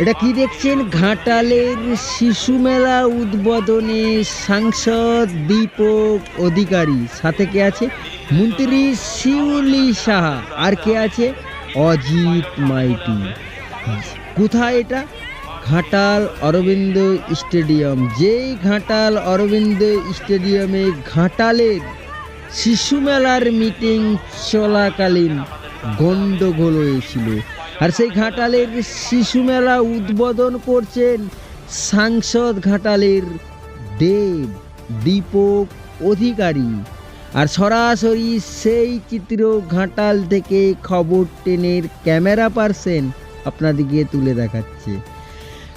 এটা কি দেখছেন? ঘাটালের শিশু মেলা উদ্বোধনে সাংসদ, দীপক, অধিকারী। সাথে কে আছে? মন্ত্রী শিউলি সাহা। আর কে আছে? অজিত মাইতি। কোথায় এটা? ঘাটাল অরবিন্দ স্টেডিয়াম। যেই ঘাটাল অরবিন্দ স্টেডিয়ামে ঘাটালের শিশু মেলার মিটিং চলাকালীন গন্ডগোল হয়েছিল। আর সেই ঘাটালের শিশু মেলা উদ্বোধন করছেন সাংসদ ঘাটালের দেব, দীপক অধিকারী। আর সরাসরি সেই চিত্র ঘাটাল থেকে খবর টেনের ক্যামেরা পার্সেন আপনাদেরকে তুলে দেখাচ্ছে।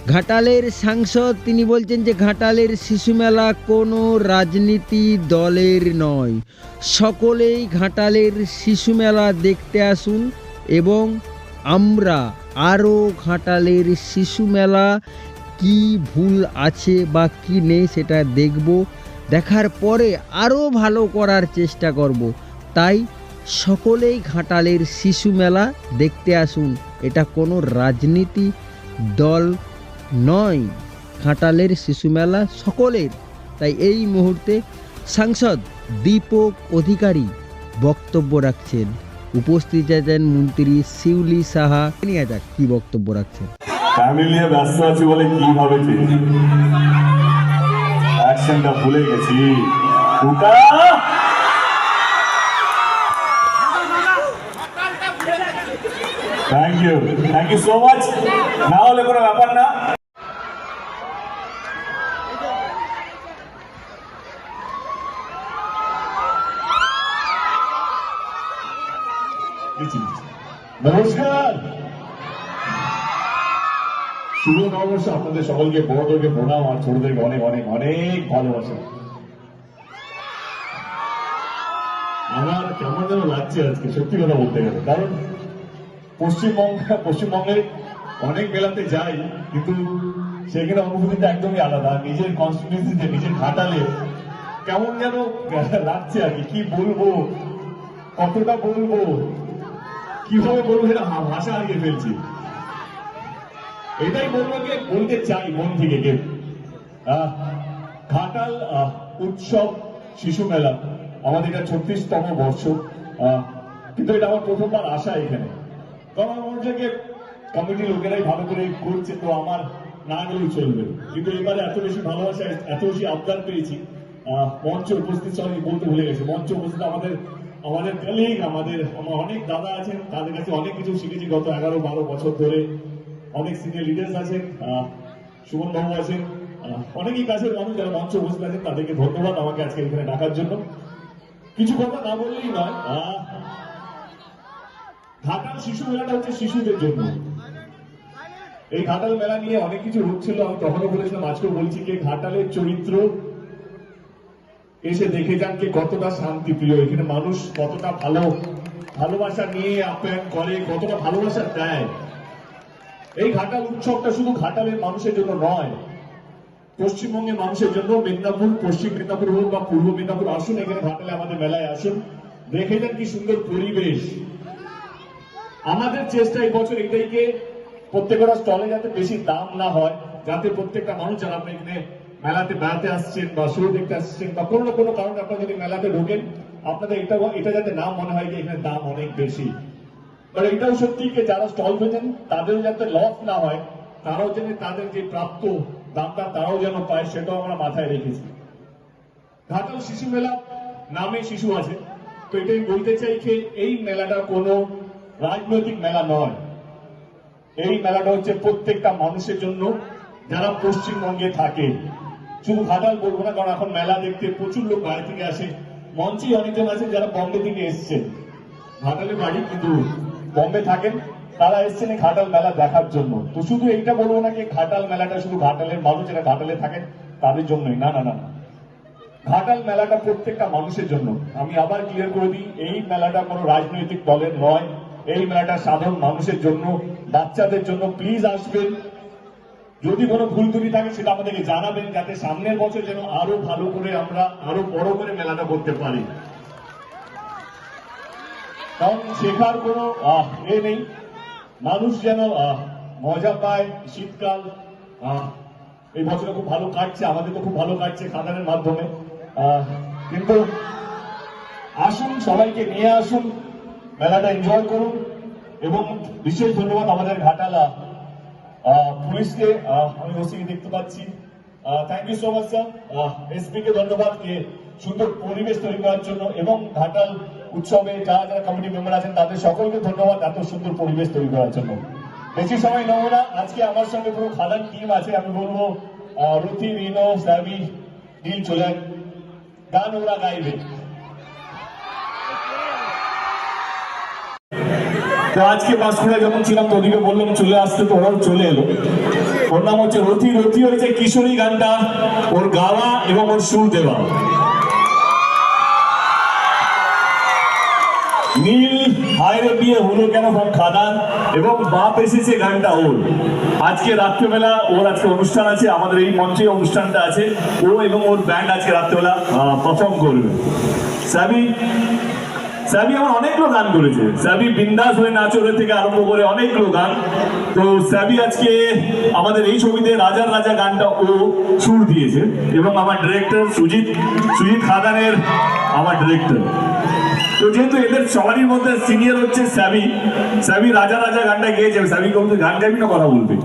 ঘাটালের সাংসদ, তিনি বলছেন যে ঘাটালের শিশু মেলা কোনো রাজনীতি দলের নয়। সকলেই ঘাটালের শিশু মেলা দেখতে আসুন এবং আমরা আরও ঘাটালের শিশু মেলা, কি ভুল আছে বা কি নেই সেটা দেখব। দেখার পরে আরও ভালো করার চেষ্টা করব। তাই সকলেই ঘাটালের শিশু মেলা দেখতে আসুন। এটা কোনো রাজনীতি দল নয়। ঘাটালের শিশু মেলা সকলের। তাই এই মুহূর্তে সাংসদ, দীপক অধিকারী বক্তব্য রাখছেন। উপস্থিত আছেন মন্ত্রী শিউলি সাহা। নিয়ে যাক কি বক্তব্য রাখছেন? ফ্যামিলি ব্যস্ত আছি বলে কি ভাবেছি অ্যাকশনটা ভুলে গেছি। Thank you thank you so much না হলে কোনো ব্যাপার না। নমস্কার। শুভ আপনাদের সকলকে বড়দেরকে প্রণাম আর ছোটদেরকে অনেক অনেক অনেক ভালোবাসা। আমার কেমন যেন লাগছে আজকে, সত্যি কথা বলতে গেলে। কারণ অনেক মেলাতে যাই, কিন্তু সেখানে অনুভূতিটা একদমই আলাদা। নিজের কনস্টিটিউন্সিতে নিজের ঘাটালে কেমন যেন লাগছে আর কি বলব? কতটা বলব? কীভাবে বলব সেটা ভাষা হারিয়ে ফেলছি। এটাই বলব যে বলতে চাই মন থেকে যে ঘাটাল উৎসব, শিশু মেলা, আমাদের এটা ছত্রিশতম বর্ষ কিন্তু এটা আমার প্রথমবার আসা এখানে। কারণ আমার মনে হচ্ছে যে কমিটির লোকেরাই ভালো করে করছে, তো আমার না গেলেও চলবে। কিন্তু এবারে এত বেশি ভালোবাসা এত বেশি আবদার পেয়েছি মঞ্চে উপস্থিত সবাই বলতে ভুলে গেছে। মঞ্চে উপস্থিত আমাদের আমাদের কলিগ আমাদের আমার অনেক দাদা আছেন, তাদের কাছে অনেক কিছু শিখেছি গত এগারো, বারো বছর ধরে। অনেক সিনিয়র লিডার্স আছেন সুমন বাবু আছেন অনেকেই কাছের মানুষ যারা মঞ্চে বসে আছেন, তাদেরকে ধন্যবাদ আমাকে আজকে এখানে ডাকার জন্য। কিছু কথা না বললেই নয় ঘাটাল শিশু মেলাটা হচ্ছে শিশুদের জন্য। এই ঘাটাল মেলা নিয়ে অনেক কিছু হচ্ছিল আমি তখনও বলেছিলাম, আজকেও বলছি যে ঘাটালের চরিত্র এসে দেখে যান যে কতটা শান্তি প্রিয় এখানে মানুষ কতটা ভালো ভালোবাসা নিয়ে আপ্যায়ন করে, কতটা ভালোবাসা দেয়। এই ঘাটাল উৎসবটা শুধু ঘাটালের মানুষের জন্য নয়, পশ্চিমবঙ্গের মানুষের জন্য মেদিনীপুর, পশ্চিম মেদিনীপুর হোক বা পূর্ব মেদিনীপুর আসুন, এখানে ঘাটালে আমাদের মেলায় আসুন। দেখে যান কি সুন্দর পরিবেশ। আমাদের চেষ্টা এই বছর এটাইকে প্রত্যেকটা স্টলে যাতে বেশি দাম না হয়, যাতে প্রত্যেকটা মানুষ যারা আপনি এখানে মেলাতে বেড়াতে আসছেন বা শো দেখতে আসছেন বা কোনো কোনো কারণে আপনারা যদি মেলাতে ঢোকেন, আপনাদের এটা এটা যাতে না মনে হয় যে এখানে দাম অনেক বেশি। বাট এটাও সত্যি যে যারা স্টল পেয়েছেন তাদেরও যাতে লস না হয়, তারাও যেন তাদের যে প্রাপ্ত দামটা তারাও যেন পায়, সেটাও আমরা মাথায় রেখেছি। ঘাটাল শিশু মেলা নামে শিশু আছে। তো এটাই বলতে চাই যে এই মেলাটা কোনো রাজনৈতিক মেলা নয়। এই মেলাটা হচ্ছে প্রত্যেকটা মানুষের জন্য, যারা পশ্চিমবঙ্গে থাকে। শুধু ঘাটাল বলব না, কারণ এখন মেলা দেখতে প্রচুর লোক বাইরে থেকে আসে। মঞ্চেই অনেকজন আছেন যারা বম্বে থেকে এসছেন। ঘাটালে বাড়ি কিন্তু বম্বে থাকেন? তারা এসছেন এই ঘাটাল মেলা দেখার জন্য। তো শুধু এইটা বলব না যে ঘাটাল মেলাটা শুধু ঘাটালের মানুষ যারা ঘাটালে থাকেন, তাদের জন্যই। না না না ঘাটাল মেলাটা প্রত্যেকটা মানুষের জন্য। আমি আবার ক্লিয়ার করে দিই, এই মেলাটা কোনো রাজনৈতিক দলের নয়। এই মেলাটা সাধারণ মানুষের জন্য, বাচ্চাদের জন্য। প্লিজ আসবেন যদি কোনো ভুল ত্রুটি থাকে, সেটা আমাদেরকে জানাবেন যাতে সামনের বছর যেন আরও ভালো করে আমরা আরও বড় করে মেলাটা করতে পারি। কারণ শেখার কোনো এ নেই। মানুষ যেন মজা পায় শীতকাল এই বছরটা খুব ভালো কাটছে, আমাদের তো খুব ভালো কাটছে খাদানের মাধ্যমে। কিন্তু আসুন, সবাইকে নিয়ে আসুন, মেলাটা এনজয় করুন, এবং বিশেষ ধন্যবাদ আমাদের ঘাটালা পুলিশকে আমি ওসিকে দেখতে পাচ্ছি। Thank you so much sir SP কে ধন্যবাদ কে সুন্দর পরিবেশ তৈরি করার জন্য এবং ঘাটাল উৎসবে যারা যারা কমিটি মেম্বার আছেন, তাদের সকলকে ধন্যবাদ এত সুন্দর পরিবেশ তৈরি করার জন্য। বেশি সময় নেব না। আজকে আমার সঙ্গে পুরো খাদান টিম আছে, আমি বলব রুথি, রিনো স্যাবি নীল চলে। গান ওরা গাইবে। তো আজকে পাঁশকুড়া যখন ছিলাম তো ওদিকে বললাম চলে আসতে তো ওরাও চলে এলো। ওর নাম হচ্ছে রথি। রথি হয়েছে কিশোরী গানটা, ওর গাওয়া এবং ওর সুর দেওয়া। নীল হায়রে বিয়ে হলো কেন খাদান এবং বাপ এসেছে গানটা ওর। আজকে রাত্রেবেলা ওর আজকে অনুষ্ঠান আছে, আমাদের এই মঞ্চে অনুষ্ঠানটা আছে। ও এবং ওর ব্যান্ড আজকে রাত্রেবেলা পারফর্ম করবে। সাবি স্যাবি আমার অনেকগুলো গান করেছে। স্যাবি বিন্দাস হয়ে নাচরে থেকে আরম্ভ করে অনেকগুলো গান। তো স্যাবি আজকে আমাদের এই ছবিতে রাজার রাজা গানটা ও সুর দিয়েছে এবং আমার ডিরেক্টর সুজিত সুজিত খাদানের আমার ডিরেক্টর তো যেহেতু এদের সবারই মধ্যে সিনিয়র হচ্ছে স্যাবি স্যাবি রাজা রাজা গানটা গেয়েছে স্যাবি কবি গান গাইবি না, কথা বলবি।